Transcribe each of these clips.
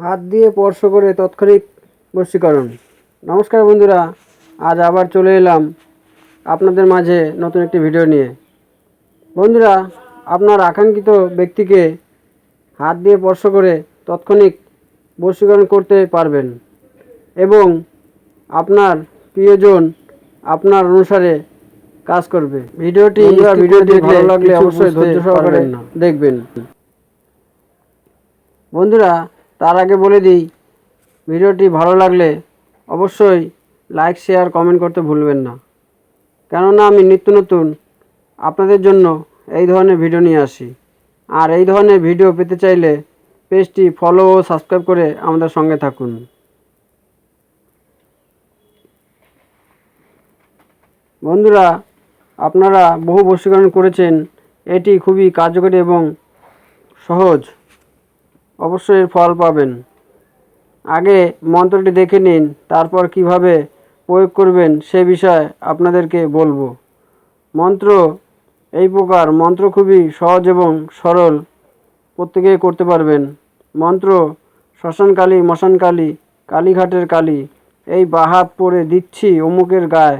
হাত দিয়ে স্পর্শ করে তাৎক্ষণিক বশীকরণ। নমস্কার বন্ধুরা আজ আবার চলে এলাম আপনাদের মাঝে নতুন একটি ভিডিও নিয়ে। বন্ধুরা আপনার আকাঙ্ক্ষিত ব্যক্তিকে হাত দিয়ে স্পর্শ করে তাৎক্ষণিক বশীকরণ করতে পারবেন এবং আপনার প্রিয়জন আপনার অনুসারে কাজ করবে। ভিডিওটি ভিডিওটি ভালো লাগলে অবশ্যই ধৈর্য সহকারে দেখবেন। বন্ধুরা তার আগে বলে দিই, ভিডিওটি ভালো লাগলে অবশ্যই লাইক শেয়ার কমেন্ট করতে ভুলবেন না। কেননা আমি নিত্য নতুন আপনাদের জন্য এই ধরনের ভিডিও নিয়ে আসি। আর এই ধরনের ভিডিও পেতে চাইলে পেজটি ফলো ও সাবস্ক্রাইব করে আমাদের সঙ্গে থাকুন। বন্ধুরা, আপনারা বহু বশীকরণ করেছেন। এটি খুবই কার্যকরী এবং সহজ। অবশ্যই ফল পাবেন। আগে মন্ত্রটি দেখে নিন, তারপর কীভাবে প্রয়োগ করবেন সে বিষয়ে আপনাদেরকে বলব। মন্ত্র এই প্রকার, মন্ত্র খুবই সহজ এবং সরল প্রত্যেকেই করতে পারবেন। মন্ত্র, শ্মশানকালী, মশানকালী, কালীঘাটের কালী, এই বাহাত পরে দিচ্ছি অমুকের গায়ে।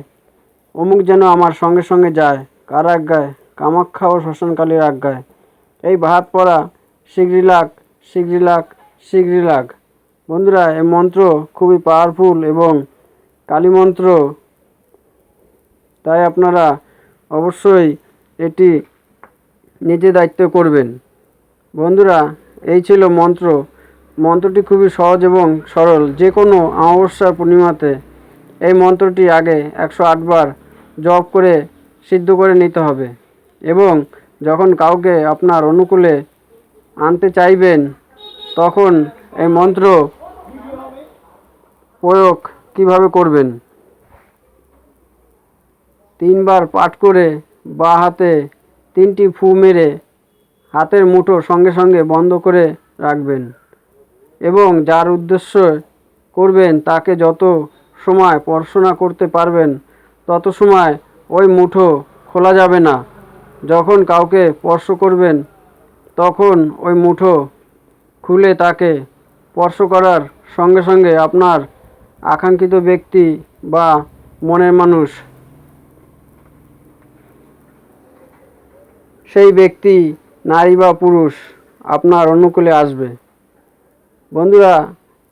অমুক যেন আমার সঙ্গে সঙ্গে যায়, কার আজ্ঞায়? কামাখ্যা ও শ্মশানকালীর আজ্ঞায়। এই বাহাত পড়া শিগরিলাক শিগরিলাক শিগরিলাক বন্ধুরা, এই মন্ত্র খুবই পাওয়ারফুল এবং কালী মন্ত্র। তাই আপনারা অবশ্যই এটি নিজে দায়িত্ব করবেন। বন্ধুরা, এই ছিল মন্ত্র। মন্ত্রটি খুবই সহজ এবং সরল। যে কোনো অমাবস্যার পূর্ণিমাতে এই মন্ত্রটি আগে একশো আটবার জপ করে সিদ্ধ করে নিতে হবে এবং যখন কাউকে আপনার অনুকূলে আনতে চাইবেন, তখন এই মন্ত্র প্রয়োগ কীভাবে করবেন? তিনবার পাঠ করে বা হাতে তিনটি ফু মেরে হাতের মুঠো সঙ্গে সঙ্গে বন্ধ করে রাখবেন এবং যার উদ্দেশ্য করবেন তাকে যত সময় পড়াশোনা করতে পারবেন, তত সময় ওই মুঠো খোলা যাবে না। যখন কাউকে স্পর্শ করবেন তখন ওই মুঠো খুলে তাকে স্পর্শ করার সঙ্গে সঙ্গে আপনার আকাঙ্ক্ষিত ব্যক্তি বা মনের মানুষ সেই ব্যক্তি নারী বা পুরুষ আপনার অনুকূলে আসবে। বন্ধুরা,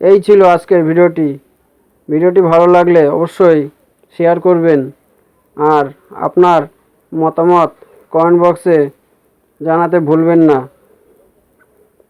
এই ছিল আজকের ভিডিওটি। ভিডিওটি ভালো লাগলে অবশ্যই শেয়ার করবেন আর আপনার মতামত কমেন্ট বক্সে জানাতে ভুলবেন না।